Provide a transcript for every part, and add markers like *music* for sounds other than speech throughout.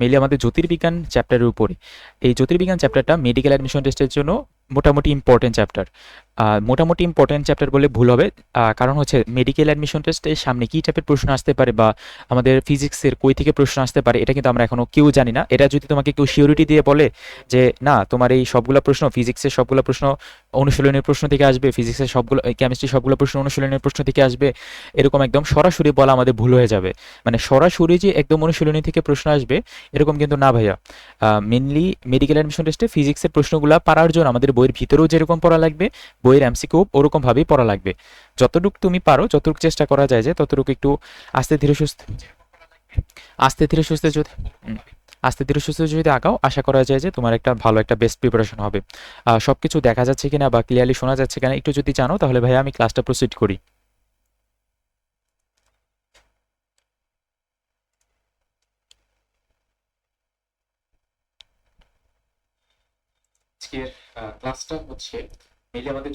Mainly আমাদের জ্যোতির্বিজ্ঞান চ্যাপ্টারের উপরে। এই জ্যোতির্বিজ্ঞান চ্যাপ্টারটা মেডিকেল অ্যাডমিশন টেস্টের জন্য মোটামুটি ইম্পর্টেন্ট চ্যাপ্টার মোটামুটি ইম্পর্টেন্ট চ্যাপ্টার বলে ভুল হবে। কারণ হচ্ছে মেডিকেল অ্যাডমিশন টেস্টের সামনে কী টাইপের প্রশ্ন আসতে পারে বা আমাদের ফিজিক্সের কই থেকে প্রশ্ন আসতে পারে, এটা কিন্তু আমরা এখনও কেউ জানি না। এটা যদি তোমাকে কেউ সিওরিটি দিয়ে বলে যে, না, তোমার এই সবগুলো প্রশ্ন ফিজিক্সের সবগুলো প্রশ্ন অনুশীলনের প্রশ্ন থেকে আসবে ফিজিক্সের সবগুলো কেমিস্ট্রি সবগুলো প্রশ্ন অনুশীলনের প্রশ্ন থেকে আসবে, এরকম একদম সরাসরি বলা আমাদের ভুল হয়ে যাবে। মানে সরাসরি যে একদম অনুশীলনী থেকে প্রশ্ন আসবে, এরকম কিন্তু না ভাইয়া। মেনলি মেডিকেল অ্যাডমিশন টেস্টে ফিজিক্সের প্রশ্নগুলো পারার জন্য আমাদের বইয়ের ভিতরেও যেরকম পড়া লাগবে বইয়ের এমসিকিউ ওরকমভাবেই পড়া লাগবে। যতটুকু তুমি পারো, যতটুকু চেষ্টা করা যায় যে ততটুকু একটু আস্তে ধীরে সুস্থ, আস্তে ধীরে সুস্থ যদি আস্তে ধীরে সুস্থ যদি আঁকাও আশা করা যায় যে তোমার একটা ভালো একটা বেস্ট প্রিপারেশন হবে। সব কিছু দেখা যাচ্ছে কিনা বা ক্লিয়ারলি শোনা যাচ্ছে কিনা একটু যদি জানো, তাহলে ভাইয়া আমি ক্লাসটা প্রসিড করি। আজকের ক্লাসটা হচ্ছে মেইলে আমাদের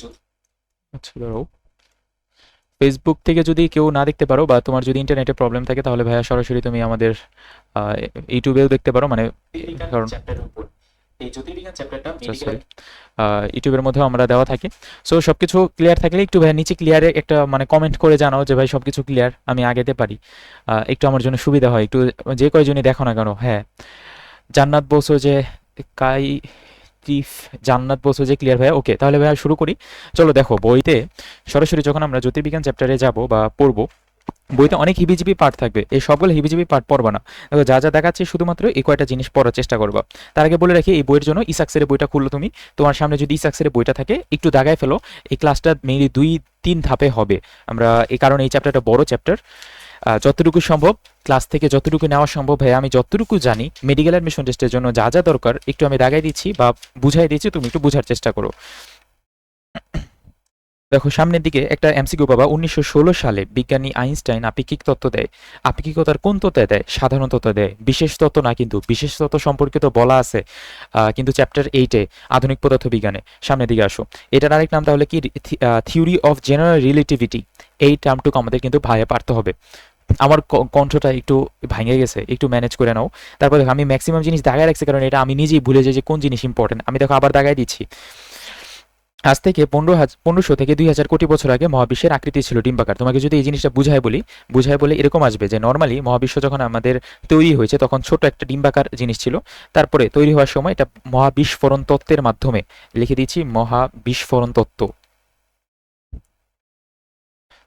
আচ্ছা দাঁড়াও। ফেসবুক থেকে যদি কেউ না দেখতে পারো বা তোমার যদি ইন্টারনেটে প্রবলেম থাকে তাহলে ভাইয়া সরাসরি তুমি আমাদের ইউটিউবেও দেখতে পারো মানে কারণ ইউটিউবের মধ্যেও আমরা দেওয়া থাকি। সো সবকিছু ক্লিয়ার থাকলে একটু ভাই নিচে ক্লিয়ারে একটা মানে কমেন্ট করে জানাও যে ভাই সবকিছু ক্লিয়ার আমি আগেতে পারি। একটু আমার জন্য সুবিধা হয়। একটু যে কয়জনই দেখো না কেন হ্যাঁ। জান্নাত বলছো যে কাই টিফ জান্নাত বলছো যে ক্লিয়ার ভাইয়া ওকে তাহলে ভাইয়া শুরু করি। চলো দেখো, বইতে সরাসরি যখন আমরা জ্যোতির্বিজ্ঞান চ্যাপ্টারে যাব বা পড়ব, বইতে অনেক হিবিজিবি পার্ট থাকবে। এই সবগুলো হিবিজিবি পার্ট পড়বা না। দেখো, যা যা দেখাচ্ছে শুধুমাত্র এই কয়টা জিনিস পড়ার চেষ্টা করবা। তার আগে বলে রাখি, এই বইয়ের জন্য ইসাক্সের বইটা খুললো তুমি। তোমার সামনে যদি ইসাক্সের বইটা থাকে, একটু দাগায় ফেলো। এই ক্লাসটা মেনলি দুই তিন ধাপে হবে। আমরা এই কারণে এই চ্যাপ্টারটা বড় চ্যাপ্টার যতটুকু সম্ভব ক্লাস থেকে যতটুকু নেওয়া সম্ভব হয় আমি যতটুকু জানি মেডিকেল অ্যাডমিশন টেস্টের জন্য যা যা দরকার, একটু আমি দাগাই দিচ্ছি বা বুঝাই দিচ্ছি, তুমি একটু বোঝার চেষ্টা করো। দেখো, সামনের দিকে একটা এমসিকিউ পাবা। উনিশশো সালে বিজ্ঞানী আইনস্টাইন আপেক্ষিক তত্ত্ব দেয়। আপেক্ষিকতার কোন তত্ত্ব দেয়? সাধারণ তত্ত্ব দেয়। বিশেষ তত্ত্ব না, কিন্তু বিশেষ তত্ত্ব সম্পর্কিত বলা আছে কিন্তু চ্যাপ্টার এইটে, আধুনিক পদার্থ বিজ্ঞানে সামনের দিকে আসো। এটার আরেক নাম তাহলে কি? Theory of general relativity. এই টার্মটুকু আমাদের কিন্তু ভাইয়ে পারতে হবে। আমার কণ্ঠটা একটু ভেঙে গেছে, একটু ম্যানেজ করে নাও। তারপর আমি ম্যাক্সিমাম জিনিস দাগায় রাখছি, কারণ এটা আমি নিজেই ভুলে যাই যে কোন জিনিস ইম্পর্টেন্ট আমি দেখো, আবার দাগায় দিচ্ছি। আজ থেকে পনেরো হাজার পনেরোশো থেকে দুই হাজার কোটি বছর আগে মহাবিশ্বের আকৃতি ছিল ডিম্বাকার। তোমাকে যদি এই জিনিসটা বুঝায় বলি, বুঝায় বলে এরকম আসবে যে নর্মালি মহাবিশ্ব যখন আমাদের তৈরি হয়েছে তখন ছোট একটা ডিম্বাকার জিনিস ছিল। তারপরে তৈরি হওয়ার সময় এটা মহাবিস্ফোরণ তত্ত্বের মাধ্যমে লিখে দিচ্ছি, মহাবিস্ফোরণ তত্ত্ব।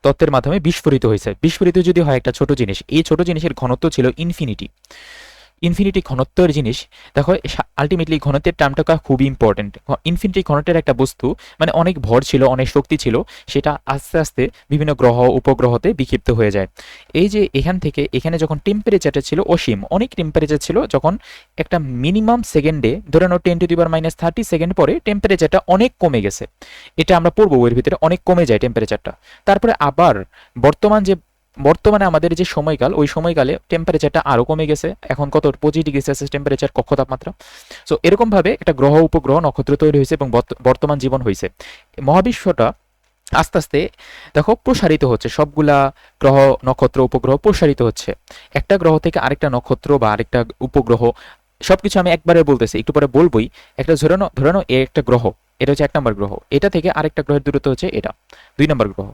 তত্ত্বের মাধ্যমে বিস্ফোরিত হয়েছে। বিস্ফোরিত যদি হয় একটা ছোট জিনিস, এই ছোট জিনিসের ঘনত্ব ছিল ইনফিনিটি ইনফিনিটি ঘনত্বের জিনিস, দেখো আলটিমেটলি ঘনত্বের টার্মটা খুবই ইম্পর্টেন্ট ইনফিনিটি ঘনত্বের একটা বস্তু মানে অনেক ভর ছিল, অনেক শক্তি ছিল, সেটা আস্তে আস্তে বিভিন্ন গ্রহ, উপগ্রহতে বিক্ষিপ্ত হয়ে যায়। এই যে এখান থেকে, এখানে যখন টেম্পারেচারটা ছিল অসীম, অনেক টেম্পারেচার ছিল, যখন একটা মিনিমাম সেকেন্ডে ধরে নাও টেন টু দিবার মাইনাস থার্টি সেকেন্ড পরে টেম্পারেচারটা অনেক কমে গেছে। এটা আমরা পড়ব, এর ভিতরে অনেক কমে যায় টেম্পারেচারটা তারপরে আবার বর্তমান যে বর্তমানে আমাদের যে সময়কাল, ওই সময়কালে টেম্পারেচারটা আরও কমে গেছে। এখন কত? পঁচিশ ডিগ্রি সেলসিয়াস টেম্পারেচার কক্ষ তাপমাত্রা। সো এরকমভাবে একটা গ্রহ, উপগ্রহ, নক্ষত্র তৈরি হয়েছে এবং বর্ত- বর্তমান জীবন হয়েছে। মহাবিশ্বটা আস্তে আস্তে, দেখো, প্রসারিত হচ্ছে। সবগুলা গ্রহ, নক্ষত্র, উপগ্রহ প্রসারিত হচ্ছে। একটা গ্রহ থেকে আরেকটা নক্ষত্র বা আরেকটা উপগ্রহ, সবকিছু আমি একবারে বলতেছি, একটু পরে বলবোই। একটা ধরে নাও ধরে নাও এ একটা গ্রহ, এটা হচ্ছে এক নম্বর গ্রহ। এটা থেকে আরেকটা গ্রহের দূরত্ব হচ্ছে এটা, দুই নম্বর গ্রহ।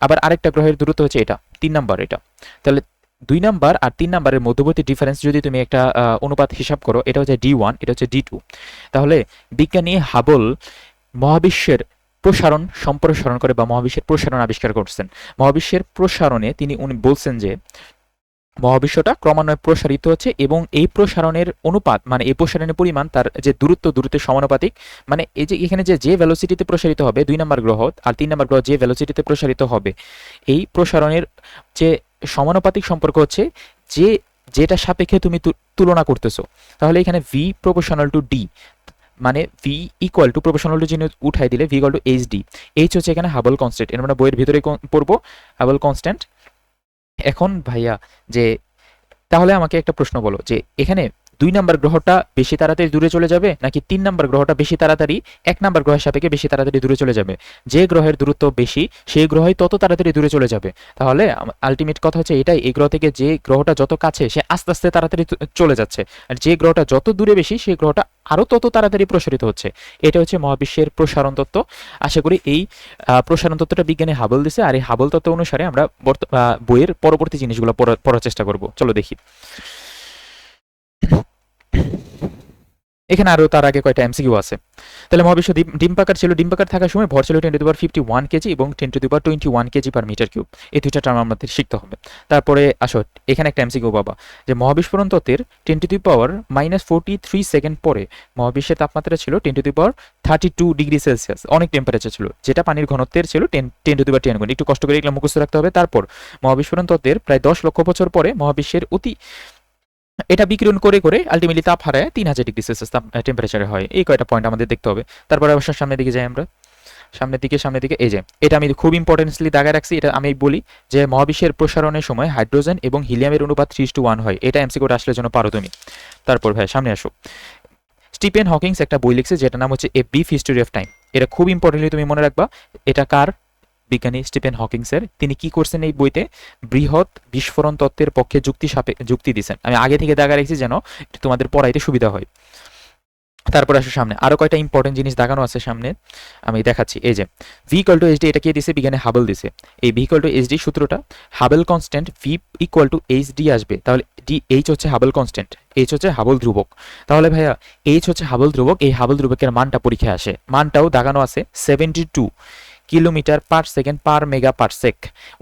আবার আরেকটা গ্রহের দূরত্ব হচ্ছে এটা। তিন নাম্বার এটা। তাহলে দুই নাম্বার আর তিন নাম্বারের মধ্যবর্তী ডিফারেন্স যদি তুমি একটা অনুপাত হিসাব করো, এটা হচ্ছে ডি ওয়ান এটা হচ্ছে ডি টু তাহলে বিজ্ঞানী হাবল মহাবিশ্বের প্রসারণ সম্প্রসারণ করে বা মহাবিশ্বের প্রসারণ আবিষ্কার করছেন। মহাবিশ্বের প্রসারণে তিনি উনি বলছেন যে মহাবিশ্বটা ক্রমান্বয়ে প্রসারিত হচ্ছে এবং এই প্রসারণের অনুপাত মানে এই প্রসারণের পরিমাণ তার যে দূরত্ব, দূরত্বের সমানুপাতিক মানে এই যে এখানে যে যে ভেলোসিটিতে প্রসারিত হবে, দুই নম্বর গ্রহ আর তিন নম্বর গ্রহ যে ভেলোসিটিতে প্রসারিত হবে, এই প্রসারণের যে সমানুপাতিক সম্পর্ক হচ্ছে যে, যেটা সাপেক্ষে তুমি তুলনা করতেছো। তাহলে এখানে ভি প্রপোর্শনাল টু ডি মানে V equal to proportional to জিনিস উঠাই দিলে V equal to H D H হচ্ছে এখানে হাবল কনস্ট্যান্ট এর মানে বইয়ের ভিতরে পড়ব হাবল কনস্ট্যান্ট এখন ভাইয়া যে তাহলে আমাকে একটা প্রশ্ন বলো যে এখানে দুই নাম্বার গ্রহটা বেশি তাড়াতাড়ি দূরে চলে যাবে নাকি তিন নাম্বার গ্রহটা বেশি তাড়াতাড়ি এক নাম্বার গ্রহের সাপেক্ষে বেশি তাড়াতাড়ি দূরে চলে যাবে? যে গ্রহের দূরত্ব বেশি, সেই গ্রহই তত তাড়াতাড়ি দূরে চলে যাবে। তাহলে আলটিমেট কথা হচ্ছে এটাই, এই গ্রহ থেকে যে গ্রহটা যত কাছে, সে আস্তে আস্তে তাড়াতাড়ি চলে যাচ্ছে। আর যে গ্রহটা যত দূরে বেশি, সেই গ্রহটা আরও তত তাড়াতাড়ি প্রসারিত হচ্ছে। এটা হচ্ছে মহাবিশ্বের প্রসারণ তত্ত্ব। আশা করি এই প্রসারণ তত্ত্বটা বিজ্ঞানে হাবল দিছে, আর এই হাবল তত্ত্ব অনুসারে আমরা বইয়ের পরবর্তী জিনিসগুলো পড়া- পড়ার চেষ্টা করব। চলো দেখি। এখানে আরও তার আগে কয়টা এমসিকিউ আছে। তাহলে মহাবিশ্ব ডিম- ডিম পাকার ছিল, ডিম পাকার থাকার সময় ভর ছিল ten to power fifty one KG এবং ten to power twenty one KG per metre cube এই দুইটা টার্ম আমাদের শিখতে হবে। তারপরে আসো, এখানে একটা এমসিকিউ বাবা, যে মহাবিস্ফোরণ তত্ত্বের ten to power minus forty three second পরে মহাবিশ্বের তাপমাত্রা ছিল ten to power thirty two degree Celsius অনেক টেম্পারেচার ছিল। যেটা পানির ঘনত্বের ছিল ten ten to power ten গুণ। একটু কষ্ট করে এগুলো মুখস্থ রাখতে হবে। তারপর মহাবিস্ফোরণ তত্ত্বের প্রায় দশ লক্ষ বছর পরে মহাবিশ্বের অতি এটা বিকিরণ করে করে আলটিমেটলি তাপ হারায় তিন হাজার ডিগ্রি সেলসিয়াস তাপ টেম্পারেচারে হয়। এই কয়টা পয়েন্ট আমাদের দেখতে হবে। তারপরে অবশ্য সামনের দিকে যাই আমরা। সামনের দিকে সামনের দিকে, এই যে, এটা আমি খুব ইম্পর্টেন্সলি দাগায় রাখছি, এটা আমি বলি যে মহাবিশ্বের প্রসারণের সময় হাইড্রোজেন এবং হিলিয়ামের অনুপাত থ্রি টু ওয়ান হয়। এটা এমসি কোড আসলে জন্য পারো তুমি। তারপর ভাই, সামনে আসো। স্টিফেন হকিংস একটা বই লিখছে যেটা নাম হচ্ছে a brief history of time এটা খুব ইম্পর্টেন্টলি তুমি মনে রাখবা, এটা কার? বিজ্ঞানী স্টিফেন হকিংসের, তিনি কি করছেন এই বইতে? বৃহৎ বিস্ফোরণ তত্ত্বের পক্ষে যুক্তি সাপে, যুক্তি দিচ্ছেন আমি আগে থেকে দেখা রেখেছি যেন তোমাদের পড়াইতে সুবিধা হয়। তারপর আসো সামনে। আরও কয়টা ইম্পর্টেন্ট জিনিস দেখানো আছে সামনে। আমি দেখাচ্ছি। এই যে ভিকল টু এইচডি এটা কে দিছে? বিজ্ঞানে হাবল দিছে। এই ভিকল টু এইচডি সূত্রটা Hubble constant V equal to HD আসবে। তাহলে ডি এইচ হচ্ছে হাবল কনস্ট্যান্ট এইচ হচ্ছে হাবল ধ্রুবক। তাহলে ভাইয়া এইচ হচ্ছে হাবল ধ্রুবক, এই হাবল ধ্রুবকের মানটা পরীক্ষায় আসে। মানটাও দাগানো আছে। Seventy two kilometre per second per megaparsec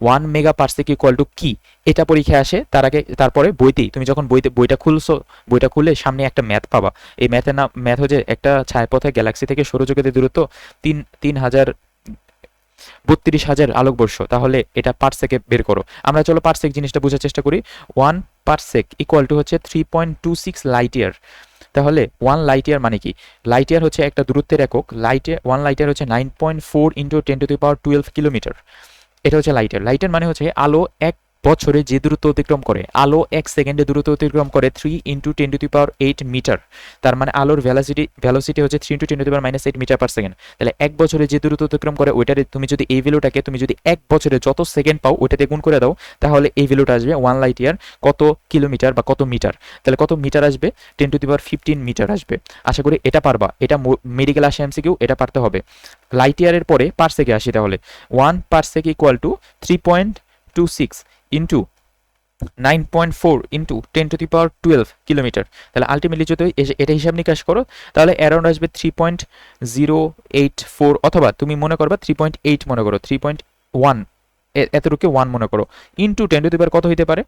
one megaparsec equal to কি? এটা পরীক্ষায় আসে, তার আগে, তারপরে বইতেই, তুমি যখন বইতে, বইটা খুলছো, বইটা খুললে সামনে একটা ম্যাথ পাবা। এই ম্যাথের নাম, ম্যাথ হচ্ছে একটা ছায়াপথে গ্যালাক্সি থেকে সৌরজগতের দূরত্ব তিন তিন হাজার, বত্রিশ হাজার আলোকবর্ষ। তাহলে এটা পারসেকে বের করো। আমরা চলো পারসেক জিনিসটা বোঝার চেষ্টা করি। ওয়ান পারসেক ইকুয়াল টু হচ্ছে three point two six light year তাহলে ওয়ান লাইট ইয়ার মানে কি? লাইট ইয়ার হচ্ছে একটা দূরত্বের একক। লাইট ওয়ান লাইট ইয়ার হচ্ছে nine point four into ten to the power twelve kilometre এটা হচ্ছে লাইটার লাইটার মানে হচ্ছে আলো এক বছরে যে দূরত্ব অতিক্রম করে, আলো এক সেকেন্ডে দূরত্ব অতিক্রম করে three into ten to the power eight metre তার মানে আলোর ভ্যালোসিটি ভ্যালোসিটি হচ্ছে three into ten to the power minus eight metre per second তাহলে এক বছরে যে দূরত্ব অতিক্রম করে, ওইটারে তুমি যদি এই ভ্যালুটাকে তুমি যদি এক বছরে যত সেকেন্ড পাও, ওইটাতে গুণ করে দাও, তাহলে এই ভ্যালুটা আসবে ওয়ান লাইট ইয়ার কত কিলোমিটার বা কত মিটার তাহলে কত মিটার আসবে? Ten to the power fifteen metre আসবে। আশা করি এটা পারবা। এটা মেডিকেল আসে এমসিকিউ এটা পারতে হবে। লাইট ইয়ারের পরে পার্সেকে আসি তাহলে। One per parsec equal to three point two six into nine point four into ten to the power twelve kilometre তাহলে আলটিমেটলি যদি এটা হিসাব নিকাশ করো, তাহলে অ্যারাউন্ড আসবে three point zero eight four অথবা তুমি মনে করবা থ্রি পয়েন্ট এইট মনে করো থ্রি পয়েন্ট ওয়ান এতটুকু ওয়ান মনে করো। Into ten to the power কত হইতে পারে?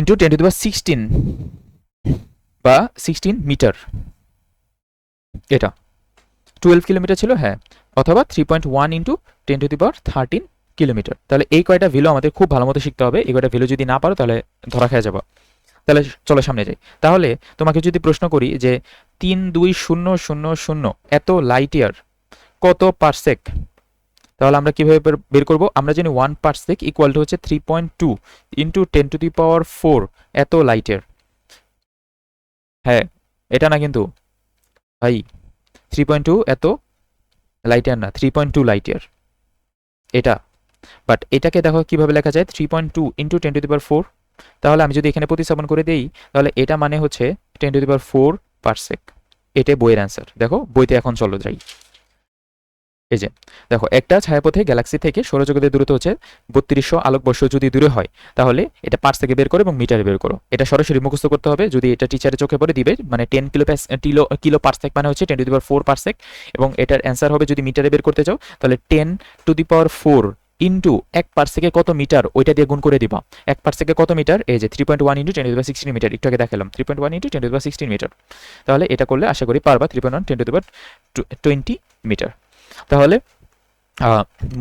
Into ten to the power sixteen বা সিক্সটিন মিটার এটা। টুয়েলভ কিলোমিটার ছিল হ্যাঁ অথবা three point one into ten to the power thirteen kilometre তাহলে এই কয়টা ভ্যালু আমাদের খুব ভালো মতো শিখতে হবে। এই কয়টা ভ্যালু যদি না পারো, তাহলে ধরা খেয়ে যাব। তাহলে চলো সামনে যাই। তাহলে তোমাকে যদি প্রশ্ন করি যে তিন দুই শূন্য শূন্য শূন্য এত লাইট ইয়ার কত পারসেক? তাহলে আমরা কীভাবে বের- করব? আমরা জানি ওয়ান পারসেক ইকুয়াল টু হচ্ছে three point two into ten to the power four এত লাইট ইয়ার হ্যাঁ এটা না কিন্তু? ভাই থ্রি পয়েন্ট টু এত? লাইট ইয়ার না three point two light year এটা। বাট এটাকে দেখো কীভাবে লেখা যায়? Three point two into ten to the power four তাহলে আমি যদি এখানে প্রতিস্থাপন করে দেই, তাহলে এটা মানে হচ্ছে ten to the power four parsec এটাই বইয়ের অ্যান্সার দেখো, বইতে এখন চলো যাই। এই যে, দেখো, একটা ছায়াপথে গ্যালাক্সি থেকে সৌরজগতের দূরত্ব হচ্ছে বত্রিশশো আলোকবর্ষ যদি দূরে হয়, তাহলে এটা পার্স থেকে বের করো এবং মিটারে বের করো। এটা সরাসরি মুখস্থ করতে হবে। যদি এটা টিচারের চোখে পড়ে, দিবে মানে ten kilo kilo kilo parsec মানে হচ্ছে ten to the power four parsec এবং এটার অ্যান্সার হবে যদি মিটারে বের করতে চাও, তাহলে ten to the power four into এক পার্সেকে কত মিটার, ওইটা দিয়ে গুণ করে দিবা। এক পার্সেকে কত মিটার? এই যে three point one into ten to sixteen metre একটু আগে দেখালাম। Three point one into ten to sixteen metre তাহলে এটা করলে আশা করি পারবা three point one ten to the twenty metre তাহলে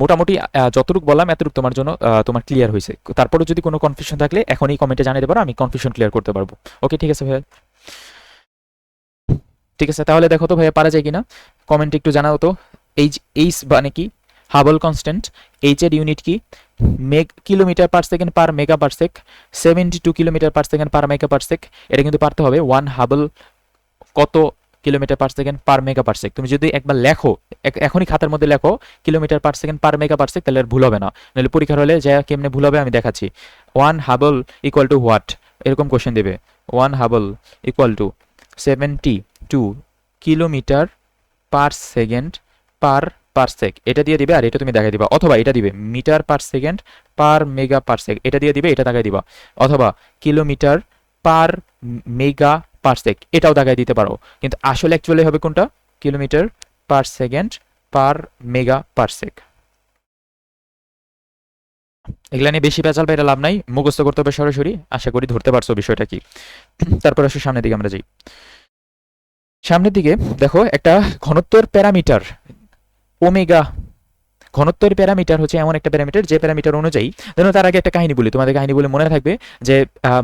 মোটামুটি যতটুকু বললাম, এতটুকু তোমার জন্য তোমার ক্লিয়ার হয়েছে। তারপরে যদি কোনো কনফিউশন থাকলে এখনই কমেন্টে জানিয়ে পারো আমি কনফিউশন ক্লিয়ার করতে পারব। ওকে ঠিক আছে ভাইয়া? ঠিক আছে, তাহলে দেখো তো ভাইয়া, পারা যায় কিনা? কমেন্টে একটু জানাও তো। এইচ এইচ মানে কি? হাবল কনস্ট্যান্ট এইচ এর ইউনিট কি? Meg kilometre per second per megaparsec seventy two kilometre per second per megaparsec এটা কিন্তু পারতে হবে। ওয়ান হাবল কত kilometre per second per megaparsec তুমি যদি একবার লেখো এখনই খাতার মধ্যে লেখো, kilometre per second per megaparsec তাহলে ভুল হবে না। নাহলে পরীক্ষার হলে যা কেমনে ভুল হবে আমি দেখাচ্ছি। One Hubble equal to what এরকম কোশ্চেন দেবে। One Hubble equal to seventy two kilometre per second per parsec এটা দিয়ে দিবে আর এটা তুমি দেখাই দিবা। অথবা এটা দিবে, metre per second per megaparsec এটা দিয়ে দিবে, এটা দেখাই দিবা। অথবা কিলোমিটার পার মেগা পার সেক এটাও দেখাই দিতে পারো। কিন্তু আসলে অ্যাকচুয়ালি হবে কোনটা? Kilometre per second per megaparsec এগুলা নিয়ে বেশি পেঁচাল বাইরে লাভ নাই, মুখস্থ করতে হবে সরাসরি। আশা করি ধরতে পারছ বিষয়টা কি। তারপর আসো সামনের দিকে, আমরা যাই। সামনের দিকে দেখো একটা ঘনত্বের প্যারামিটার, ওমেগা ঘনত্বের প্যারামিটার হচ্ছে এমন একটা প্যারামিটার যে প্যারামিটার অনুযায়ী, ধরো তার আগে একটা কাহিনী বলি, তোমাদের কাহিনী বলে মনে থাকবে যে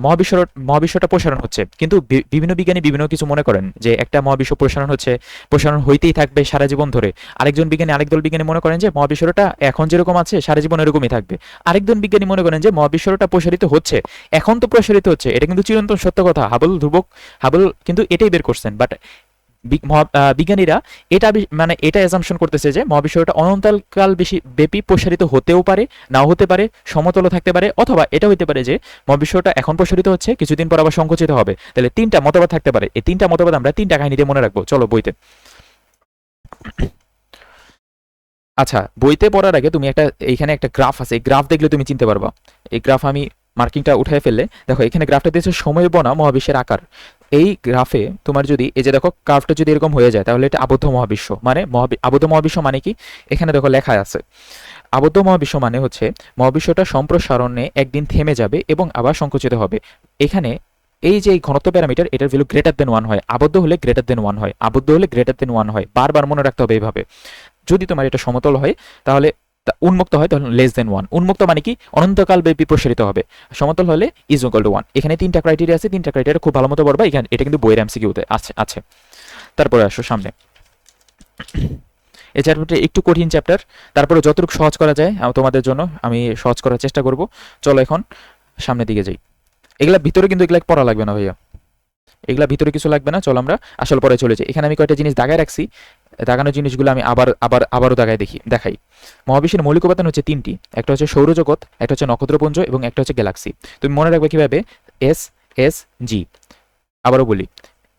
মহাবিশ্ব মহাবিশ্বটা প্রসারণ হচ্ছে। কিন্তু বিভিন্ন বিজ্ঞানী বিভিন্ন কিছু মনে করেন যে একটা মহাবিশ্ব প্রসারণ হচ্ছে, প্রসারণ হইতেই থাকবে সারা জীবন ধরে। আরেকজন বিজ্ঞানী, আরেক দল বিজ্ঞানী মনে করেন যে মহাবিশ্বটা এখন যেরকম আছে, সারা জীবন এরকমই থাকবে। আরেকজন বিজ্ঞানী মনে করেন যে মহাবিশ্বটা প্রসারিত হচ্ছে, এখন তো প্রসারিত হচ্ছে। এটা কিন্তু চিরন্তন সত্য কথা, হাবল ধ্রুবক, হাবল কিন্তু এটাই বের করছেন। বাট বিজ্ঞানীরা এটা মানে এটা অ্যাজাম্পশন করতেছে যে মহাবিশ্বটা অনন্তকাল বেশি ব্যাপী প্রসারিত হতেও পারে, নাও হতে পারে, সমতলও থাকতে পারে, অথবা এটা হতে পারে যে মহাবিশ্বটা এখন প্রসারিত হচ্ছে, কিছুদিন পর আবার সংকুচিত হবে। তাহলে তিনটা মতবাদ থাকতে পারে। এই তিনটা মতবাদ আমরা তিনটা কাহিনীতে মনে রাখব। চলো বইতে। আচ্ছা বইতে পড়ার আগে তুমি একটা, এইখানে একটা গ্রাফ আছে। এই গ্রাফ দেখলে তুমি চিনতে পারবা। এই গ্রাফ আমি মার্কিংটা উঠায় ফেললে, দেখো, এখানে গ্রাফটা দিয়েছে সময় বনা মহাবিশ্বের আকার। এই গ্রাফে তোমার যদি, এই যে দেখো কার্ভটা যদি এরকম হয়ে যায়, তাহলে এটা আবদ্ধ মহাবিশ্ব মানে আবদ্ধ মহাবিশ্ব মানে কি? এখানে দেখো লেখা আছে। আবদ্ধ মহাবিশ্ব মানে হচ্ছে, মহাবিশ্বটা সম্প্রসারণে একদিন থেমে যাবে এবং আবার সংকুচিত হবে। এখানে এই যে ঘনত্ব প্যারামিটার, এটার ভ্যালু গ্রেটার দেন ওয়ান হয়। আবদ্ধ হলে গ্রেটার দেন ওয়ান হয়। আবদ্ধ হলে গ্রেটার দেন ওয়ান হয়। বারবার মনে রাখতে হবে এইভাবে। যদি তোমার এটা সমতল হয়, তাহলে উন্মুক্ত হয়, তাহলে লেস দেন ওয়ান উন্মুক্ত মানে কি? অনন্তকাল ব্যাপী প্রসারিত হবে। সমতল হলে ইজ ইকুয়াল টু ওয়ান এখানে তিনটা ক্রাইটেরিয়া আছে, তিনটা ক্রাইটেরিয়া খুব ভালো মতো পড়বা। এখানে, এটা কিন্তু বইয়ের এমসিকিউতে আছে আছে। তারপরে আসো সামনে। এই চ্যাপ্টারটা একটু কঠিন চ্যাপ্টার তারপরে যতটুকু সহজ করা যায় তোমাদের জন্য আমি সহজ করার চেষ্টা করব। চলো এখন সামনের দিকে যাই। এগুলা ভিতরে কিন্তু এগুলা পড়া লাগবে না ভাইয়া। এগুলা ভিতরে কিছু লাগবে না, চলো আমরা আসল পরে চলে যাই। এখানে আমি কয়টা জিনিস দাগায় রাখছি, দাগানো জিনিসগুলো আমি আবার আবার, আবারও দাগায় দেখি, দেখাই। মহাবিশ্বের মৌলিক উপাদান হচ্ছে তিনটি, একটা হচ্ছে সৌরজগৎ একটা হচ্ছে নক্ষত্রপুঞ্জ এবং একটা হচ্ছে গ্যালাক্সি। তুমি মনে রাখবে কীভাবে? এস এস জি আবারও বলি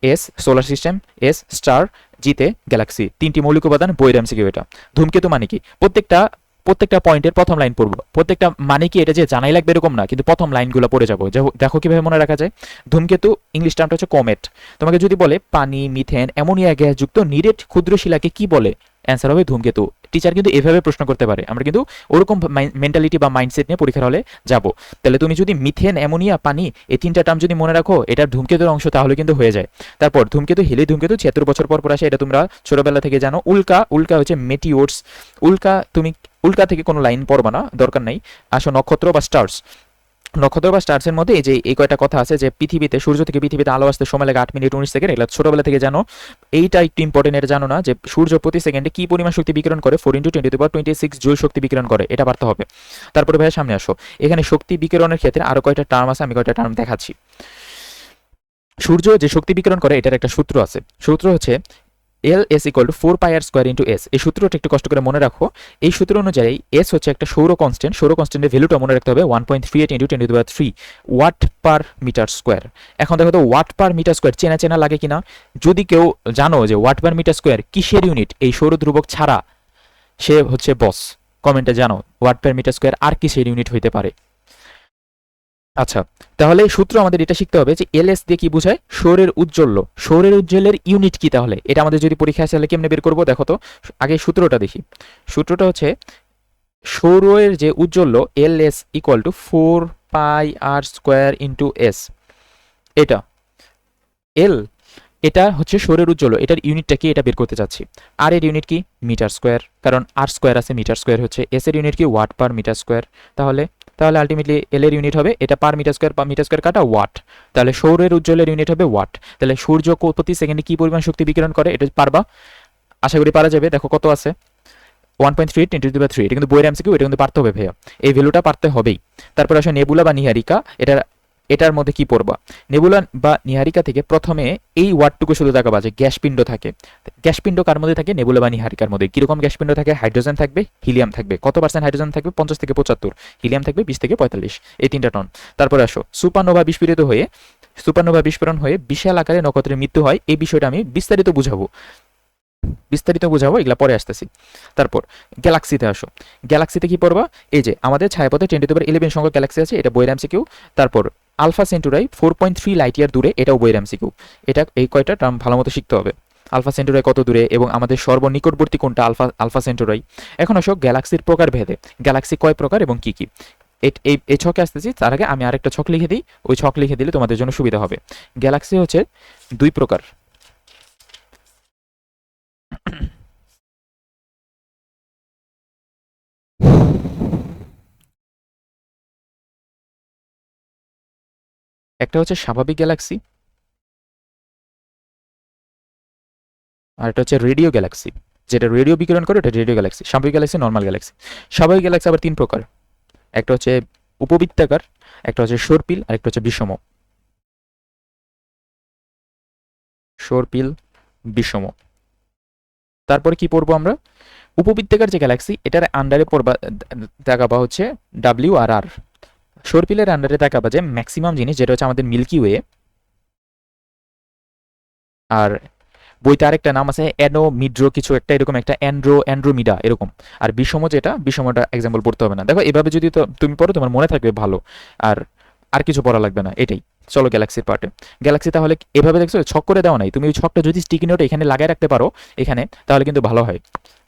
S solar system S star জিতে গ্যালাক্সি তিনটি মৌলিক উপাদান বইয়ের এমসিকিউ এটা। ধূমকেতু মানে কি? প্রত্যেকটা প্রত্যেকটা পয়েন্টের প্রথম লাইন পড়ব। প্রত্যেকটা মানে কি এটা যে জানাই লাগবে এরকম না, কিন্তু প্রথম লাইনগুলো পড়ে যাব। দেখো কীভাবে মনে রাখা যায়। ধূমকেতু ইংলিশ টার্মটা হচ্ছে কমেট তোমাকে যদি বলে পানি মিথেন অ্যামোনিয়া গ্যাস যুক্ত নিরেট ক্ষুদ্র শিলাকে কি বলে? অ্যান্সার হবে ধূমকেতু। টিচার কিন্তু এভাবে প্রশ্ন করতে পারে। আমরা কিন্তু ওরকম মেন্টালিটি বা মাইন্ডসেট নিয়ে পরীক্ষার হলে যাব। তাহলে তুমি যদি মিথেন অ্যামোনিয়া পানি এই তিনটা টার্ম যদি মনে রাখো, এটার ধূমকেতুর অংশ তাহলে কিন্তু হয়ে যায়। তারপর ধূমকেতু, হিলি ধূমকেতু, ছিয়াত্তর বছর পর পর আসে, এটা তোমরা ছোটবেলা থেকে জানো। উল্কা উল্কা হচ্ছে মেটিওর্স উল্কা তুমি উল্কা থেকে কোনো লাইন পড়বা না, দরকার নাই। আসো নক্ষত্র বা স্টার্স নক্ষত্র বা স্টার্সের মধ্যে এই যে, এই কয়টা কথা আছে যে, পৃথিবীতে, সূর্য থেকে পৃথিবীতে আলো আসতে সময় লাগে আট মিনিট, উনিশ সেকেন্ড, এগুলো ছোটবেলা থেকে জানো। এইটা একটু ইম্পর্টেন্ট এটা জানো না যে, সূর্য প্রতি সেকেন্ডে কি পরিমাণ শক্তি বিকিরণ করে? Four into twenty power twenty six joule শক্তি বিকিরণ করে। এটা পারতে হবে। তারপরে ভাইয়া সামনে আসো। এখানে শক্তি বিকিরণের ক্ষেত্রে আরও কয়টা টার্ম আছে, আমি কয়টা টার্ম দেখাচ্ছি। সূর্য যে শক্তি বিকিরণ করে, এটার একটা সূত্র আছে। সূত্র হচ্ছে L S equal to four pi R square into S এই সূত্রটা একটু কষ্ট করে মনে রাখো। এই সূত্র অনুযায়ী এস হচ্ছে একটা সৌর কনস্ট্যান্ট সৌর কনস্ট্যান্টের ভ্যালুটা মনে রাখতে হবে one point three eight into ten to three watt per metre square এখন দেখো তো ওয়াট পার মিটার স্কোয়ার চেনা চেনা লাগে কিনা? যদি কেউ জানো যে ওয়াট পার মিটার স্কোয়ার কিসের ইউনিট এই সৌর ধ্রুবক ছাড়া সে হচ্ছে বস কমেন্টে জানো ওয়াট পার মিটার স্কোয়ার আর কিসের ইউনিট হইতে পারে? আচ্ছা তাহলে সূত্র আমাদের এটা শিখতে হবে যে এল এস দিয়ে কি বোঝায়? সৌরের উজ্জ্বল্য। সৌরের উজ্জ্বলের ইউনিট কি তাহলে? এটা আমাদের যদি পরীক্ষা আসে তাহলে কেমনে বের করব? দেখো তো, আগে সূত্রটা দেখি। সূত্রটা হচ্ছে, সৌরের যে উজ্জ্বল্য L S equal to four pi R square into S এটা। এল এটা হচ্ছে সৌরের উজ্জ্বল, এটার ইউনিটটা কি এটা বের করতে চাচ্ছি। আর এর ইউনিট কি? মিটার স্কোয়ার, কারণ আর স্কোয়ার আছে, মিটার স্কোয়ার হচ্ছে এস এর ইউনিট কি? Watt per metre square. তাহলে তাহলে আলটিমেটলি এল এর ইউনিট হবে, এটা per metre square, per metre square কাটা ওয়াট। তাহলে সৌরের উজ্জ্বলের ইউনিট হবে ওয়াট। তাহলে সূর্য প্রতি সেকেন্ডে কি পরিমাণ শক্তি বিকিরণ করে? এটা পারবা? আশা করি পারা যাবে। দেখো কত আছে? One point three ten to three এটা কিন্তু বইয়ের এমসিকিউ এটা কিন্তু পারতে হবে, ভাইয়া। এই ভ্যালুটা পারতে হবেই। তারপর আসে নেবুলা বা নিহারিকা, এটার এটার মধ্যে কি পড়বা? নেবুলা বা নিহারিকা থেকে প্রথমে এই ওয়ার্ডটুকু শুধু দেখাবা যে গ্যাস পিণ্ড থাকে। গ্যাসপিণ্ড কার মধ্যে থাকে? নেবুলা বা নিহারিকার মধ্যে। কীরকম গ্যাসপিণ্ড থাকে? হাইড্রোজেন থাকবে, হিলিয়াম থাকবে। কত পার্সেন্ট হাইড্রোজেন থাকবে? পঞ্চাশ থেকে পঁচাত্তর। হিলিয়াম থাকবে বিশ থেকে পঁয়তাল্লিশ। এই তিনটা টন। তারপরে আসো। সুপারনোভা বিস্ফোরিত হয়ে, সুপারনোভা বিস্ফোরণ হয়ে বিশাল আকারে নক্ষত্রের মৃত্যু হয়। এই বিষয়টা আমি বিস্তারিত বুঝাবো। বিস্তারিত বোঝাবো, এগুলা পরে আসতেছি। তারপর, গ্যালাক্সিতে আসো। গ্যালাক্সিতে কি পড়বা? এই যে, আমাদের ছায়াপথে টেন টু ইলেভেন সংখ্যক গ্যালাক্সি আছে, এটা বইয়ের এমসিকিউ। তারপর, alpha Centauri four point three light year দূরে, এটাও বইয়ের এমসিকিউ। এটা, এই কয়টা? টার্ম ভালো মতো শিখতে হবে। আলফা সেন্টুরাই কত দূরে এবং আমাদের সর্বনিকটবর্তী কোনটা আলফা আলফা সেন্টুরাই? এখন আসো গ্যালাক্সির প্রকার ভেদে গ্যালাক্সি কয় প্রকার এবং কি কি? এই এই ছকে আসতেছি, তার আগে আমি আরেকটা ছক লিখে দিই। ওই ছক লিখে দিলে তোমাদের জন্য সুবিধা হবে। গ্যালাক্সি হচ্ছে দুই প্রকার। *clears throat* একটা হচ্ছে স্বাভাবিক গ্যালাক্সি। আর একটা হচ্ছে রেডিও গ্যালাক্সি। যেটা রেডিও বিকিরণ করে, ওটা রেডিও গ্যালাক্সি। স্বাভাবিক গ্যালাক্সি, নর্মাল গ্যালাক্সি। স্বাভাবিক গ্যালাক্সি আবার তিন প্রকার। একটা হচ্ছে উপবৃত্তাকার, একটা হচ্ছে সর্পিল, আর একটা হচ্ছে বিষম। সর্পিল, বিষম। তারপরে কি পড়ব আমরা? উপবৃত্তাকার যে গ্যালাক্সি এটার আন্ডারে পড়বা, দেখাবা হচ্ছে ডাব্লিউ আর আর সর্পিলের আন্ডারে দেখাবা যে ম্যাক্সিমাম জিনিস যেটা হচ্ছে আমাদের মিল্কি ওয়ে আর বইতে আরেকটা নাম আছে অ্যানো মিড্রো কিছু একটা, এরকম একটা অ্যান্ড্রো, অ্যান্ড্রোমিডা, এরকম। আর বিষম যেটা, বিষমটা এক্সাম্পল পড়তে হবে না। দেখো, এভাবে যদি তুমি পড়ো, তোমার মনে থাকবে ভালো। আর আর কিছু পড়া লাগবে না, এটাই। চলো গ্যালাক্সির পার্টে গ্যালাক্সি তাহলে এভাবে দেখছ, ছক করে দেওয়া নাই। তুমি ওই ছকটা যদি স্টিকি নোট এখানে লাগাই রাখতে পারো, এখানে, তাহলে কিন্তু ভালো হয়।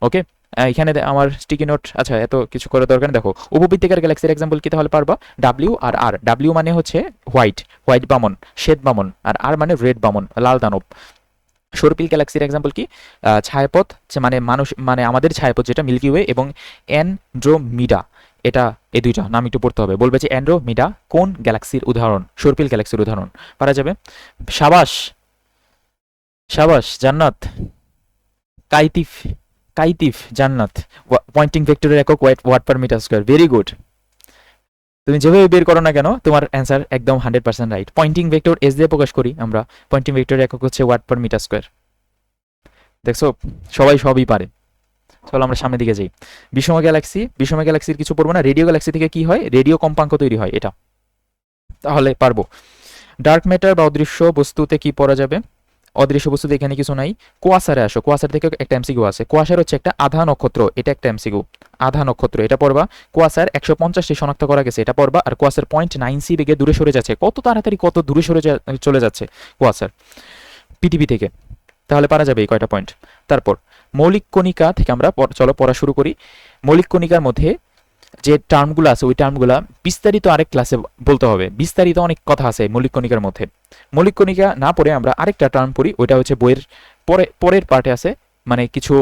ওকে এখানে আমার স্টিকি নোট আচ্ছা এত কিছু করে দরকার দেখো, উপবৃত্তিকার গ্যালাক্সির এক্সাম্পল কি তাহলে পারবা? ডাব্লিউ আর আর ডাব্লিউ মানে হচ্ছে হোয়াইট হোয়াইট বামন শ্বেত বামন, আর আর মানে রেড বামন, লাল দানব। সরপিল গ্যালাক্সির এক্সাম্পল কি? ছায়াপথ মানে মানুষ মানে আমাদের ছায়াপথ যেটা মিল্কি ওয়ে এবং অ্যান্ড্রোমিডা এটা এই দুইটা নাম একটু পড়তে হবে। বলবে যে অ্যান্ড্রোমিডা কোন গ্যালাক্সির উদাহরণ? সর্পিল গ্যালাক্সির উদাহরণ। পারা যাবে? সাবাস। সাবাস, জান্নাত। কাইতিফ কাইতিফ, জান্নাত। পয়েন্টিং ভেক্টরের একক watt per metre square. Very good তুমি যেভাবে বের করো না কেন, তোমার অ্যান্সার একদম hundred percent right. Poynting vector S দিয়ে প্রকাশ করি আমরা। পয়েন্টিং ভেক্টর একক হচ্ছে ওয়াট পার মিটার স্কোয়ার। দেখছ? সবাই সবই পারে। চলো আমরা সামনের দিকে যাই। বিষম গ্যালাক্সি বিষম গ্যালাক্সির কিছু পড়ব না, রেডিও গ্যালাক্সি থেকে কি হয়? রেডিও কম্পাঙ্ক তৈরি হয়, এটা। তাহলে পারব। ডার্ক ম্যাটার বা অদৃশ্য বস্তুতে কি পড়া যাবে? অদৃশ্য বস্তুতে এখানে কিছু নাই। কোয়াসারে আসো। কোয়াসার থেকে একটা এমসিকিউ আছে। কোয়াসার হচ্ছে একটা আধা নক্ষত্র, এটা একটা এমসিকিউ আধা নক্ষত্র, এটা পড়বা। কোয়াসার একশো পঞ্চাশটি শনাক্ত করা গেছে, এটা পড়বা। আর কোয়াসার পয়েন্ট নাইন সি বেগে দূরে সরে যাচ্ছে। কত তাড়াতাড়ি, কত দূরে সরে চলে যাচ্ছে কোয়াসার পৃথিবী থেকে। তাহলে পারা যাবে এই কয়টা পয়েন্ট তারপর মৌলিক কণিকা থেকে আমরা চলো পড়া শুরু করি। মৌলিক কণিকার মধ্যে যে টার্মগুলো আছে, ওই টার্মগুলো বিস্তারিত আরেক ক্লাসে বলতে হবে। বিস্তারিত অনেক কথা আছে মৌলিক কণিকার মধ্যে। মৌলিক কণিকা না পড়ে আমরা আরেকটা টার্ম পড়ি, ওইটা হচ্ছে বইয়ের পরে, পরের পার্টে আছে। মানে কিছু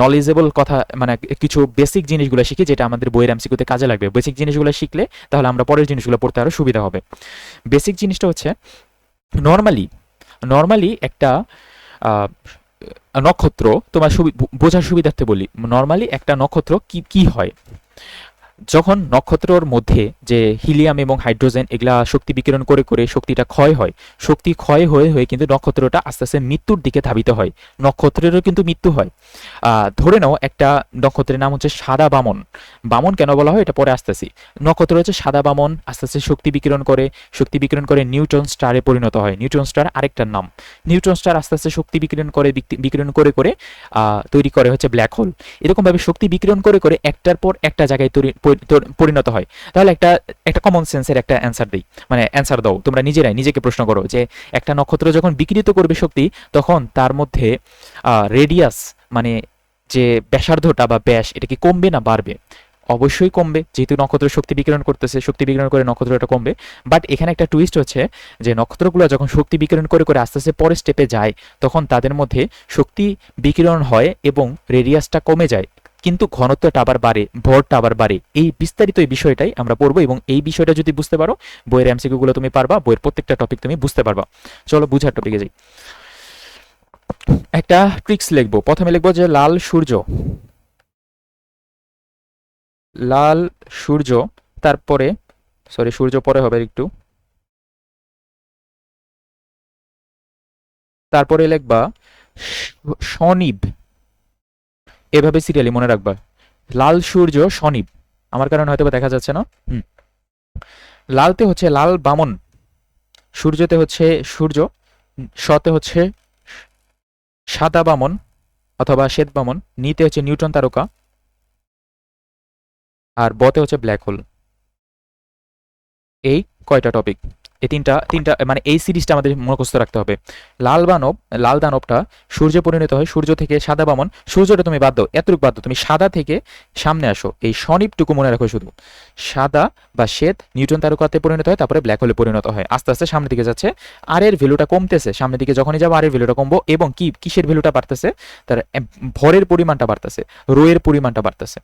নলেজেবল কথা মানে কিছু বেসিক জিনিসগুলো শিখি, যেটা আমাদের বইয়ের এমসিকিউতে কাজে লাগবে। বেসিক জিনিসগুলো শিখলে তাহলে আমরা পরের জিনিসগুলো পড়তে আরও সুবিধা হবে। বেসিক জিনিসটা হচ্ছে নর্মালি নর্মালি একটা নক্ষত্র তোমার বোঝার সুবিধার্থে বলি নর্মালি একটা নক্ষত্র কি কি হয়? যখন নক্ষত্রর মধ্যে যে হিলিয়াম এবং হাইড্রোজেন এগুলা শক্তি বিকিরণ করে করে শক্তিটা ক্ষয় হয়, শক্তি ক্ষয় হয়ে হয়ে কিন্তু নক্ষত্রটা আস্তে আস্তে মৃত্যুর দিকে ধাবিত হয়। নক্ষত্রেরও কিন্তু মৃত্যু হয়। ধরে নাও একটা নক্ষত্রের নাম হচ্ছে সাদা বামন। বামন কেন বলা হয়? এটা পরে আসতেছি। নক্ষত্র হচ্ছে সাদা বামন, আস্তে আস্তে শক্তি বিকিরণ করে, শক্তি বিকিরণ করে নিউট্রন স্টারে পরিণত হয়। নিউট্রন স্টার আরেকটার নাম। নিউট্রন স্টার আস্তে আস্তে শক্তি বিকিরণ করে বিকিরণ করে করে তৈরি করে হচ্ছে ব্ল্যাক হোল। এরকমভাবে শক্তি বিকিরণ করে করে একটার পর একটা জায়গায় তৈরি- পরিণত হয়। তাহলে একটা একটা কমন সেন্সের একটা অ্যান্সার দিই। মানে অ্যান্সার দাও, তোমরা নিজেরাই নিজেকে প্রশ্ন করো যে একটা নক্ষত্র যখন বিকিরিত করবে শক্তি, তখন তার মধ্যে রেডিয়াস মানে যে ব্যাসার্ধটা বা ব্যাস, এটা কি কমবে না বাড়বে? অবশ্যই কমবে, যেহেতু নক্ষত্র শক্তি বিকিরণ করতেছে, শক্তি বিকিরণ করে নক্ষত্রটা কমবে। বাট এখানে একটা টুইস্ট হচ্ছে যে নক্ষত্রগুলো যখন শক্তি বিকিরণ করে করে আস্তে আস্তে পরের স্টেপে যায়, তখন তাদের মধ্যে শক্তি বিকিরণ হয় এবং রেডিয়াসটা কমে যায়। কিন্তু ঘনত্বটা আবার বাড়ে, ভরটা আবার বাড়ে। এই বিস্তারিত এই বিষয়টাই আমরা পড়ব এবং এই বিষয়টা যদি বুঝতে পারো, বইয়ের এমসিকিউ গুলো তুমি পারবা, বইয়ের প্রত্যেকটা টপিক তুমি বুঝতে পারবা। চলো বুঝার টপিকে যাই। একটা ট্রিক্স লিখব। প্রথমে লিখব যে লাল সূর্য। লাল সূর্য, তারপরে সরি সূর্য পরে হবে একটু। তারপরে লিখবা শনিব এভাবে সিরিয়ালি মনে রাখবা। লাল সূর্য শনিব আমার কারণে হয়তো দেখা যাচ্ছে না। লালতে হচ্ছে লাল বামন। সূর্যতে হচ্ছে সূর্য। সতে হচ্ছে সাদা বামন অথবা শ্বেত বামন। নিতে হচ্ছে নিউটন তারকা। আর বতে হচ্ছে ব্ল্যাক হোল। এই কয়টা টপিক এই তিনটা তিনটা মানে এই সিরিজটা আমাদের মুখস্থ রাখতে হবে। লাল বানব, লাল দানবটা সূর্যে পরিণত হয়, সূর্য থেকে সাদা বামন। সূর্যটা তুমি বাদ দাও, এতটুকু বাদ দাও। তুমি সাদা থেকে সামনে আসো, এই শনিপটুকু মনে রাখো শুধু। সাদা বা শ্বেত নিউটন তারকাতে পরিণত হয়, তারপরে ব্ল্যাক হোলে পরিণত হয়। আস্তে আস্তে সামনের দিকে যাচ্ছে। আর এর ভ্যালুটা কমতেছে, সামনের দিকে যখনই যাব আর এর ভ্যালুটা কমবো এবং কি, কিসের ভ্যালুটা বাড়তেছে? তার ভরের পরিমাণটা বাড়তেছে রোয়ের পরিমাণটা বাড়তেছে।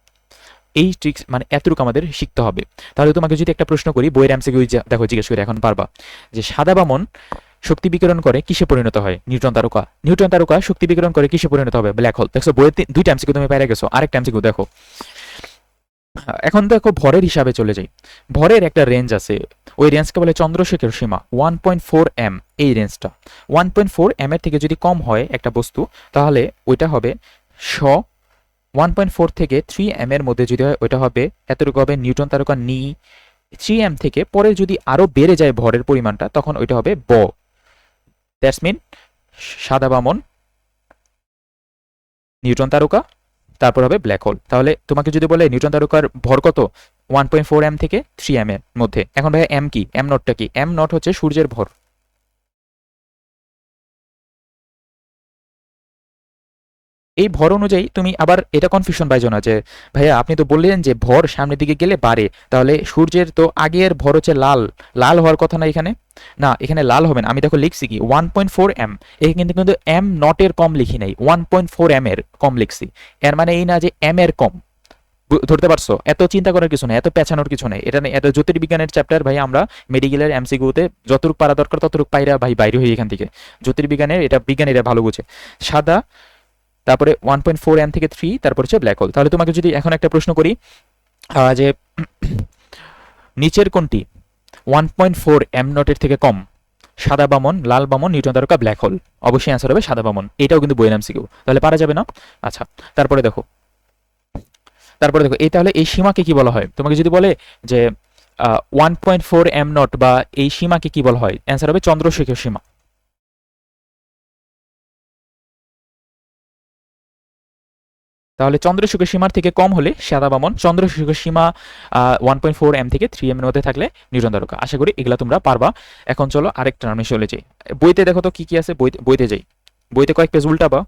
এই ট্রিক্স মানে এতটুকু আমাদের শিখতে হবে। তাহলে তোমাকে যদি একটা প্রশ্ন করি, বইয়ের এমসিকিউ দেখো, জিজ্ঞেস করে এখন পারবা। যে সাদা বামন শক্তি বিকিরণ করে কিসে পরিণত হয়? নিউটন তারকা। নিউটন তারকা শক্তি বিকিরণ করে কিসে পরিণত হবে? ব্ল্যাক হোল দেখো বইয়ের দুইটা এমসিকিউ তুমি পেরে গেছো। আরেকটা এমসিকিউ দেখো। এখন দেখো, ভরের হিসাবে চলে যাই। ভরের একটা রেঞ্জ আছে। ওই রেঞ্জকে বলে চন্দ্রশেখর সীমা। ওয়ান পয়েন্ট ফোর এম এই রেঞ্জটা ওয়ান পয়েন্ট ফোর এম এর থেকে যদি কম হয় একটা বস্তু, তাহলে ওইটা হবে স ওয়ান পয়েন্ট ফোর থেকে থ্রি এম এর মধ্যে যদি হয়, ওইটা হবে এতটুকু হবে নিউটন তারকা নি। থ্রি এম থেকে পরে যদি আরও বেড়ে যায় ভরের পরিমাণটা, তখন ওইটা হবে ব। দ্যাটস মিন সাদা বামন, নিউটন তারকা, তারপর হবে ব্ল্যাক হোল তাহলে তোমাকে যদি বলে নিউটন তারকার ভর কত? ওয়ান পয়েন্ট ফোর এম থেকে থ্রি এম এর মধ্যে। এখন ভাই এম কি? এম নটটা কি? এম নট হচ্ছে সূর্যের ভর। এই ভর অনুযায়ী তুমি আবার এটা কনফিউশন পাইছো না যে, ভাইয়া, আপনি তো বললেন যে ভর সামনের দিকে গেলে বাড়ে, তাহলে সূর্যের তো আগের ভর হচ্ছে লাল লাল হওয়ার কথা না এখানে? না, এখানে লাল হবে না, আমি দেখো লিখছি কি ওয়ান পয়েন্ট ফোর এম এখানে কিন্তু কিন্তু এম নটের কম লিখি নাই ওয়ান পয়েন্ট ফোর এম এর কম লিখছি, এর মানে এই না যে এম এর কম ধরতে পারছ? এত চিন্তা করার কিছু নেই, এত পেছানোর কিছু নেই, এটা এত জ্যোতির্বিজ্ঞানের চ্যাপ্টার ভাই, আমরা মেডিকেলের এমসিকিউতে যতটুকু পারা দরকার ততটুকু পাইরা, ভাই, বাইরে হয়ে এখান থেকে, জ্যোতির্বিজ্ঞানের এটা বিজ্ঞানীরা ভালো বুঝে, সাদা তারপরে ওয়ান পয়েন্ট ফোর এম থেকে থ্রি তারপর হচ্ছে ব্ল্যাক হোল তাহলে তোমাকে যদি এখন একটা প্রশ্ন করি যে *clears throat* নিচের কোনটি? ওয়ান পয়েন্ট ফোর এম নটের থেকে কম, সাদা বামন, লাল বামন নিউটন তারকা ব্ল্যাক হোল অবশ্যই অ্যান্সার হবে সাদা বামন। এটাও কিন্তু বইয়ের এমসিকিউ তাহলে পারা যাবে না? আচ্ছা তারপরে দেখো। তারপরে দেখো, এই তাহলে এই সীমাকে কি বলা হয়? তোমাকে যদি বলে যে one point four M naught বা এই সীমাকে কি বলা হয়? অ্যান্সার হবে চন্দ্রশেখর সীমা। তাহলে চন্দ্রশুকের সীমার থেকে কম হলে সাদা বামন চন্দ্রশুকের সীমা ওয়ান পয়েন্ট ফোর এম থেকে থ্রি এম এর মধ্যে থাকলে নিউটন তারকা আশা করি এগুলা তোমরা পারবা। এখন চলো আরেকটা নামে চলে যাই। বইতে দেখো তো কি কি আছে? বইতে বইতে যাই। বইতে কয়েক পেজ উল্টাবা।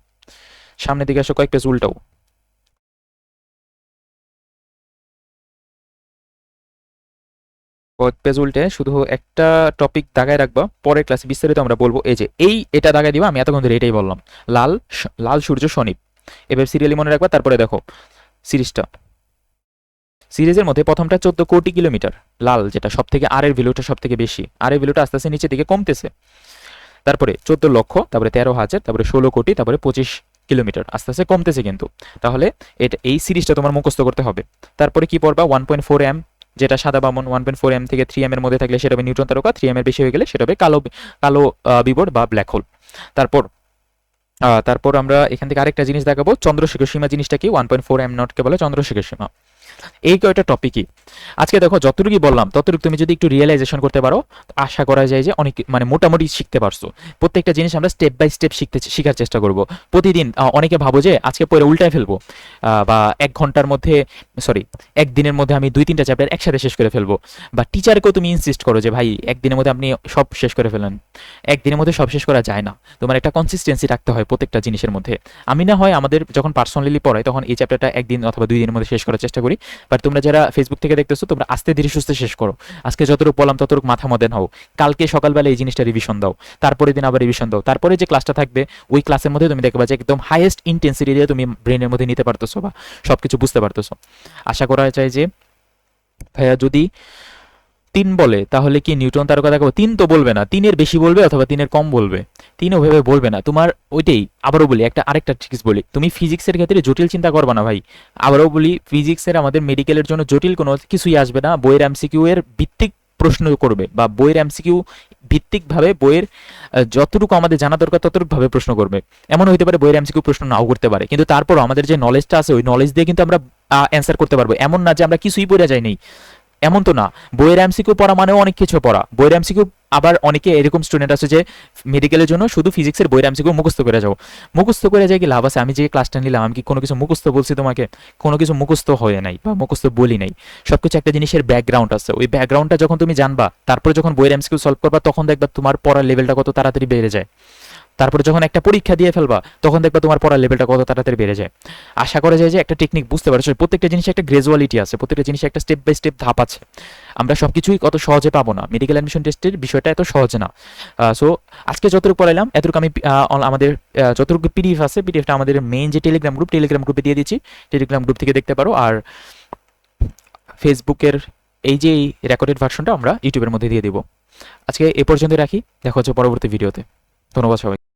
সামনের দিকে আসো, কয়েক পেজ উল্টাও। পেজ উল্টে শুধু একটা টপিক দাগায় রাখবা। পরের ক্লাসে বিস্তারিত আমরা বলব। এই যে, এই এটা দাগায় দিবা, আমি এতক্ষণ ধরে এটাই বললাম। লাল লাল সূর্য শনিব এবার সিরিয়ালি মনে রাখবা, তারপরে দেখো সিরিজটা। সিরিজের মধ্যে প্রথমটা চোদ্দ কোটি কিলোমিটার, লাল, যেটা সব থেকে আর এর ভ্যালুটা সব থেকে বেশি। আর এর ভ্যালুটা আস্তে আস্তে নিচের দিকে কমতেছে। তারপরে চোদ্দ লক্ষ, তারপরে তেরো হাজার, তারপরে ষোলো কোটি, তারপরে পঁচিশ কিলোমিটার, আস্তে আস্তে কমতেছে কিন্তু। তাহলে এটা, এই সিরিজটা তোমার মুখস্থ করতে হবে। তারপরে কি পড়বা? ওয়ান পয়েন্ট ফোর এম যেটা সাদা বামন ওয়ান পয়েন্ট ফোর এম থেকে থ্রি এম এর মধ্যে থাকলে সেটা হবে নিউটন তারকা থ্রি এম এর বেশি হয়ে গেলে সেটা হবে কালো কালো বিবর বা ব্ল্যাক হোল তারপর তারপর আমরা এখান থেকে আরেকটা জিনিস দেখাবো। চন্দ্রশেখর সীমা জিনিসটা কি? ওয়ান পয়েন্ট ফোর এম নটকে বলে চন্দ্রশেখর সীমা। এই কয়টা টপিকই আজকে দেখো, যতটুকুই বললাম, ততটুকু তুমি যদি একটু রিয়েলাইজেশন করতে পারো, আশা করা যায় যে অনেক মানে মোটামুটি শিখতে পারছ। প্রত্যেকটা জিনিস আমরা স্টেপ বাই স্টেপ শিখতে, শেখার চেষ্টা করব। প্রতিদিন অনেকে ভাবো যে আজকে পরে উল্টায় ফেলব বা এক ঘণ্টার মধ্যে সরি একদিনের মধ্যে আমি দুই তিনটা চ্যাপ্টার একসাথে শেষ করে ফেলব। বা টিচারকেও তুমি ইনসিস্ট করো যে, ভাই, একদিনের মধ্যে আপনি সব শেষ করে ফেলেন। একদিনের মধ্যে সব শেষ করা যায় না। তোমার একটা কনসিস্টেন্সি রাখতে হয় প্রত্যেকটা জিনিসের মধ্যে। আমি না হয় আমাদের যখন পার্সোনালি পড়াই, তখন এই চ্যাপ্টারটা একদিন অথবা দুই দিনের মধ্যে শেষ করার চেষ্টা করি। বাট তোমরা যারা ফেসবুক থেকে দেখতেছো, তোমরা আস্তে ধীরে সুস্থে শেষ করো। আজকে যতটুকু বললাম ততটুকু মাথা মদেন হও। কালকে সকালবেলা এই জিনিসটা রিভিশন দাও। তারপরে দিন আবার রিভিশন দাও। তারপরে যে ক্লাসটা থাকবে, ওই ক্লাসের মধ্যে তুমি দেখবা যে একদম হাইয়েস্ট ইন্টেন্সিটি দিয়ে তুমি ব্রেনের মধ্যে নিতে পারতেছো বা সবকিছু বুঝতে পারতেছো। আশা করা যায় যে, ভাইয়া যদি তিন বলে, তাহলে কি নিউটন তার কথা তিন তো বলবে না, তিনের বেশি বলবে অথবা তিনের কম বলবে? তিন ওভাবে বলবে না। তোমার ওইটাই, আবারও বলি, একটা আরেকটা ট্রিক্স বলি। তুমি ফিজিক্সের ক্ষেত্রে জটিল চিন্তা করবে না ভাই। আবারও বলি, ফিজিক্সের আমাদের মেডিকেলের জন্য জটিল কোনো কিছুই আসবে না। বইয়ের এমসিকিউ এর ভিত্তিক প্রশ্ন করবে বা বইয়ের এমসিকিউ ভিত্তিকভাবে বইয়ের যতটুকু আমাদের জানা দরকার ততটুকু ভাবে প্রশ্ন করবে। এমন হইতে পারে বইয়ের এমসিকিউ প্রশ্ন নাও করতে পারে। কিন্তু তারপরও আমাদের যে নলেজটা আছে, ওই নলেজ দিয়ে কিন্তু আমরা অ্যান্সার করতে পারব। এমন না যে আমরা কিছুই পড়ে যাই নাই। এমন তো না। বইয়ের এমসিকিউ পড়া মানেও অনেক কিছু পড়া। বইয়ের এমসিকিউ আবার অনেকে এরকম স্টুডেন্ট আছে যে মেডিকেলের জন্য শুধু ফিজিক্সের বইয়ের এমসিকিউ মুখস্থ করে যাও। মুখস্থ করে যাই কি লাভ আছে? আমি যে ক্লাসটা নিলাম, আমি কি কোনো কিছু মুখস্থ বলছি তোমাকে? কোনো কিছু মুখস্থ হয়ে নাই বা মুখস্থ বলি নাই। সবকিছু একটা জিনিসের ব্যাকগ্রাউন্ড আছে। ওই ব্যাকগ্রাউন্ডটা যখন তুমি জানবা, তারপরে যখন বইয়ের এমসিকিউ সলভ করবা, তখন দেখবা তোমার পড়ার লেভেলটা কত তাড়াতাড়ি বেড়ে যায়। তারপরে যখন একটা পরীক্ষা দিয়ে ফেলবা, তখন দেখবা তোমার পড়ার লেভেলটা কত তাড়াতাড়ি বেড়ে যায়। আশা করা যায় যে একটা টেকনিক বুঝতে পারছ প্রত্যেকটা জিনিসে একটা গ্রেজুয়ালিটি আছে, প্রত্যেকটা জিনিসে একটা স্টেপ বাই স্টেপ ধাপ আছে। আমরা সবকিছুই কত সহজে পাবো না মেডিকেল অ্যাডমিশন টেস্টের বিষয়টা এত সহজ না। সো আজকে যতটুকু পড়াইলাম, এতটুকু আমি আমাদের যতটুকু পিডিএফ আছে পিডিএফটা আমাদের মেইন যে টেলিগ্রাম গ্রুপ টেলিগ্রাম গ্রুপে দিয়ে দিচ্ছি। টেলিগ্রাম গ্রুপ থেকে দেখতে পারো, আর ফেসবুকের এই যে রেকর্ডেড ভার্সনটা আমরা ইউটিউবের মধ্যে দিয়ে দিব। আজকে এ পর্যন্ত রাখি, দেখা হচ্ছে পরবর্তী ভিডিওতে ধন্যবাদ সবাই